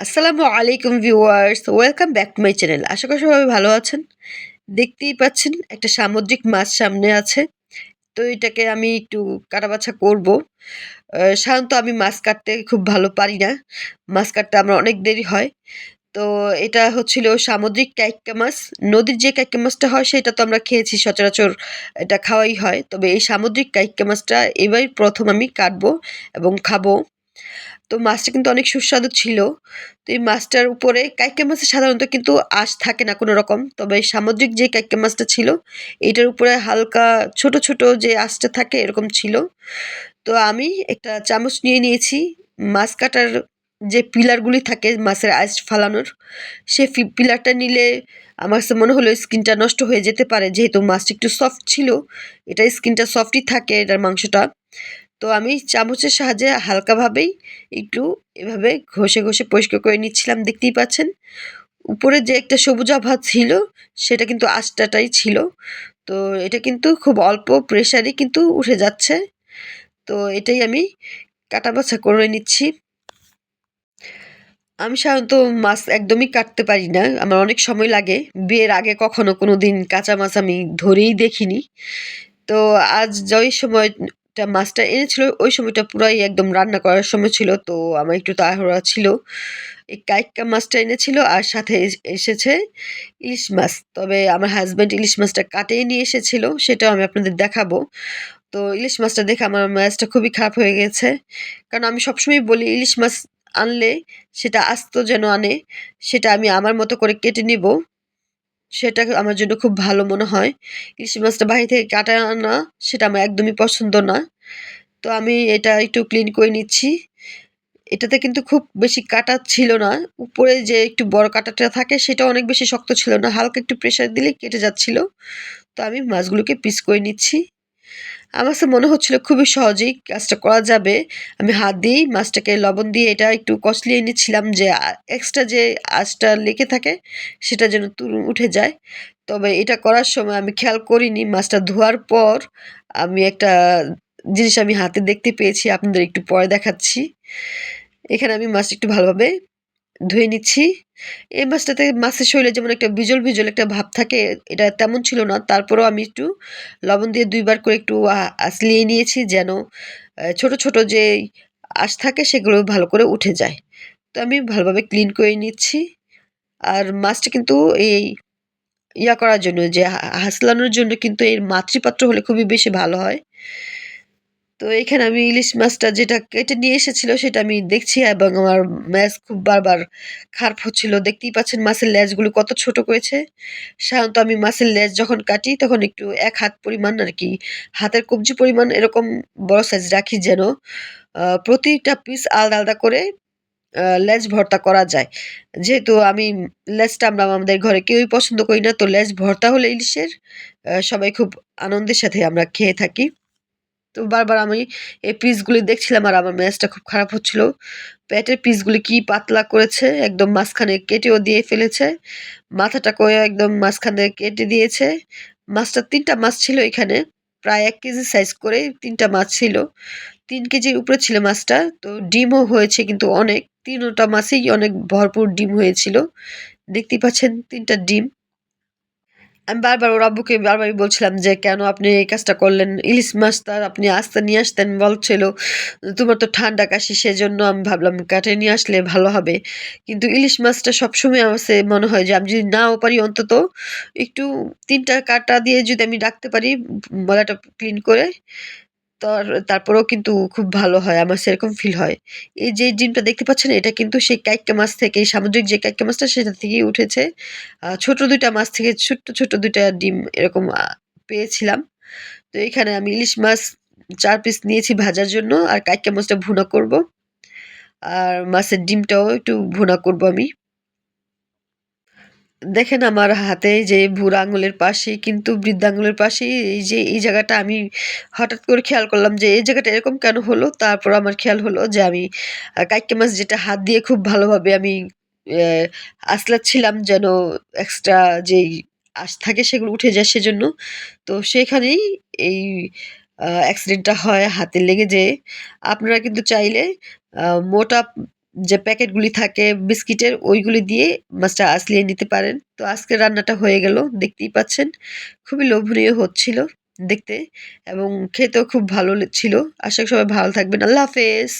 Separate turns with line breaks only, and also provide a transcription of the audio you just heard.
আসসালামু আলাইকুম viewers, welcome back to my channel. আশা করি সবাই ভালো আছেন। দেখতেই পাচ্ছেন, একটা সামুদ্রিক মাছ সামনে আছে। তো এটাকে আমি একটু কাটাবাছা করব। সাধারণত আমি মাছ কাটতে খুব ভালো পারি না। মাছ কাটতে আমার অনেক দেরি হয়। তো এটা হচ্ছিল সামুদ্রিক কাইক্কা মাছ। নদীর যে কাইক্কা মাছটা হয়, সেটা তো আমরা খেয়েছি, সচরাচর এটা খাওয়াই হয়। তবে এই সামুদ্রিক কাইক্কা মাছটা এবারই প্রথম আমি কাটবো এবং খাব। তো মাছটা কিন্তু অনেক সুস্বাদু ছিল। তো এই মাছটার উপরে কাইকে মাছে সাধারণত কিন্তু আঁশ থাকে না কোনো রকম। তবে সামুদ্রিক যে কাইকে মাছটা ছিল এটার উপরে হালকা ছোট ছোট যে আঁশটা থাকে এরকম ছিল। তো আমি একটা চামচ নিয়ে নিয়েছি। মাছ কাটার যে পিলারগুলি থাকে মাছের আঁশ ফালানোর, সে পিলারটা নিলে আমার কাছে মনে হলো স্কিনটা নষ্ট হয়ে যেতে পারে। যেহেতু মাছটা একটু সফট ছিল, এটা স্কিনটা সফটই থাকে এটার মাংসটা। তো আমি চামচের সাহায্যে হালকাভাবেই একটু এভাবে ঘষে ঘষে পরিষ্কার করে নিচ্ছিলাম, দেখতেই পাচ্ছেন। উপরে যে একটা সবুজ আভা ছিল, সেটা কিন্তু আঁশটাটাই ছিল। তো এটা কিন্তু খুব অল্প প্রেশারই কিন্তু উঠে যাচ্ছে। তো এটাই আমি কাটা কাটাবাছা করে নিচ্ছি। আমি সাধারণত মাছ একদমই কাটতে পারি না, আমার অনেক সময় লাগে। বিয়ের আগে কখনো কোনো দিন কাঁচা মাছ আমি ধরেই দেখিনি। তো আজ যেই সময়টা মাছটা এনেছিল, ওই সময়টা পুরাই একদম রান্না করার সময় ছিল, তো আমার একটু তাড়াহুড়া ছিল। এই কাইক্কা মাছটা এনেছিল আর সাথে এস- এসেছে ইলিশ মাছ। তবে আমার হাজব্যান্ড ইলিশ মাছটা কাটিয়ে নিয়ে এসেছিল, সেটাও আমি আপনাদের দেখাবো। তো ইলিশ মাছটা দেখে আমার মাছটা খুবই খারাপ হয়ে গেছে। কারণ আমি সবসময় বলি, ইলিশ মাছ আনলে সেটা আস্ত যেন আনে, সেটা আমি আমার মতো করে কেটে নিব। সেটা আমার জন্য খুব ভালো মনে হয়। ইলিশ মাছটা বাহির থেকে কাটা আনা, সেটা আমার একদমই পছন্দ না। তো আমি এটা একটু ক্লিন করে নিচ্ছি। এটাতে কিন্তু খুব বেশি কাটা ছিল না। উপরে যে একটু বড় কাটাটা থাকে, সেটা অনেক বেশি শক্ত ছিল না। হালকা একটু প্রেশার দিলে কেটে যাচ্ছিল। তো আমি মাছগুলোকে পিস করে নিচ্ছি। আমার কাছে মনে হচ্ছিল খুবই সহজেই কাজটা করা যাবে। আমি হাত দিয়েই মাছটাকে লবণ দিয়ে এটা একটু কষলিয়ে নিচ্ছিলাম যে এক্সট্রা যে আঁচটা লেগে থাকে সেটা যেন উঠে যায়। তবে এটা করার সময় আমি খেয়াল করিনি, মাছটা ধোয়ার পর আমি একটা জিনিস আমি হাতে দেখতে পেয়েছি, আপনাদের একটু পরে দেখাচ্ছি। এখানে আমি মাছটা একটু ভালোভাবে ধুয়ে নিচ্ছি। এই মাছটাতে মাছের শরীরে যেমন একটা বিজল বিজল একটা ভাব থাকে, এটা তেমন ছিল না। তারপরেও আমি একটু লবণ দিয়ে দুইবার করে একটু আসলিয়ে নিয়েছি যেন ছোট ছোট যে আঁশ থাকে সেগুলো ভালো করে উঠে যায়। তো আমি ভালোভাবে ক্লিন করে নিচ্ছি। আর মাছটা কিন্তু এই ইয়া করার জন্য যে হাসলানোর জন্য কিন্তু এর মাতৃপাত্র হলে খুবই বেশি ভালো হয়। তো এখানে আমি ইলিশ মাছটা যেটা কেটে নিয়ে এসেছিল সেটা আমি দেখছি এবং আমার ম্যাচ খুব বারবার খারাপ হচ্ছিল। দেখতেই পাচ্ছেন মাছের লেজগুলো কত ছোট করেছে। সাধারণত আমি মাছের লেজ যখন কাটি তখন একটু এক হাত পরিমাণ আর কি, হাতের কবজি পরিমাণ এরকম বড় সাইজ রাখি যেন প্রতিটা পিস আলাদা আলাদা করে লেজ ভর্তা করা যায়। যেহেতু আমি লেজটা আমরা আমাদের ঘরে কেউই পছন্দ করি না, তো লেজ ভর্তা হলে ইলিশের সবাই খুব আনন্দের সাথে আমরা খেয়ে থাকি। তো বারবার আমি এই পিসগুলি দেখছিলাম আর আমার ম্যাচটা খুব খারাপ হচ্ছিল। পেটের পিসগুলি কি পাতলা করেছে, একদম মাঝখানে কেটেও দিয়ে ফেলেছে মাথাটা করে একদম মাঝখানে কেটে দিয়েছে। মাছটা তিনটা মাছ ছিল এখানে, প্রায় এক কেজি সাইজ করে তিনটা মাছ ছিল। তিন কেজির উপরে ছিল মাছটা, তো ডিমও হয়েছে কিন্তু অনেক, তিনটা মাছেই অনেক ভরপুর ডিম হয়েছিল। দেখতেই পাচ্ছেন তিনটা ডিম। আমি বারবার ওর আব্বুকে বারবারই বলছিলাম যে, কেন আপনি এই কাজটা করলেন? ইলিশ মাছ তার আপনি আসতে নিয়ে আসতেন বলছিল তোমার তো ঠান্ডা কাশি, সেজন্য আমি ভাবলাম কাটে নিয়ে আসলে ভালো হবে। কিন্তু ইলিশ মাছটা সবসময় আমার মনে হয় যে, আমি যদি নাও পারি অন্তত একটু তিনটা কাটা দিয়ে যদি আমি ডাকতে পারি মলাটা ক্লিন করে তার, তারপরেও কিন্তু খুব ভালো হয়, আমার সেরকম ফিল হয়। এই যে ডিমটা দেখতে পাচ্ছেন, এটা কিন্তু সেই কাইক্কা মাছ থেকে সামুদ্রিক যে কাইক্কা মাছটা, সেটা থেকেই উঠেছে। ছোট দুইটা মাছ থেকে, ছোট্ট ছোট্ট দুইটা ডিম এরকম পেয়েছিলাম। তো এখানে আমি ইলিশ মাছ চার পিস নিয়েছি ভাজার জন্য, আর কাইক্কা মাছটা ভুনা করব। আর মাছের ডিমটাও একটু ভুনা করব আমি। দেখেন আমার হাতে যে বুড়ো আঙুলের পাশে কিন্তু বৃদ্ধাঙ্গুলের পাশে এই যে এই জায়গাটা আমি হঠাৎ করে খেয়াল করলাম যে এই জায়গাটা এরকম কেন হলো? তারপর আমার খেয়াল হলো যে আমি আহ, কাইক্কা মাছ যেটা হাত দিয়ে খুব ভালোভাবে আমি আসলাচ্ছিলাম যেন এক্সট্রা যেই আঁশ থাকে সেগুলো উঠে যায় সেজন্য। তো সেখানেই এই অ্যাক্সিডেন্টটা হয় হাতে লেগে যেয়ে। আপনারা কিন্তু চাইলে মোটা যে প্যাকেটগুলি থাকে, বিস্কিটের, ওইগুলি দিয়ে মাছটা আসলিয়ে নিতে পারেন। তো আজকে রান্নাটা হয়ে গেল, দেখতেই পাচ্ছেন। খুবই লোভনীয় হচ্ছিল দেখতে এবং খেতেও খুব ভালো ছিল আশা সবাই ভালো থাকবেন। আল্লাহ হাফেজ।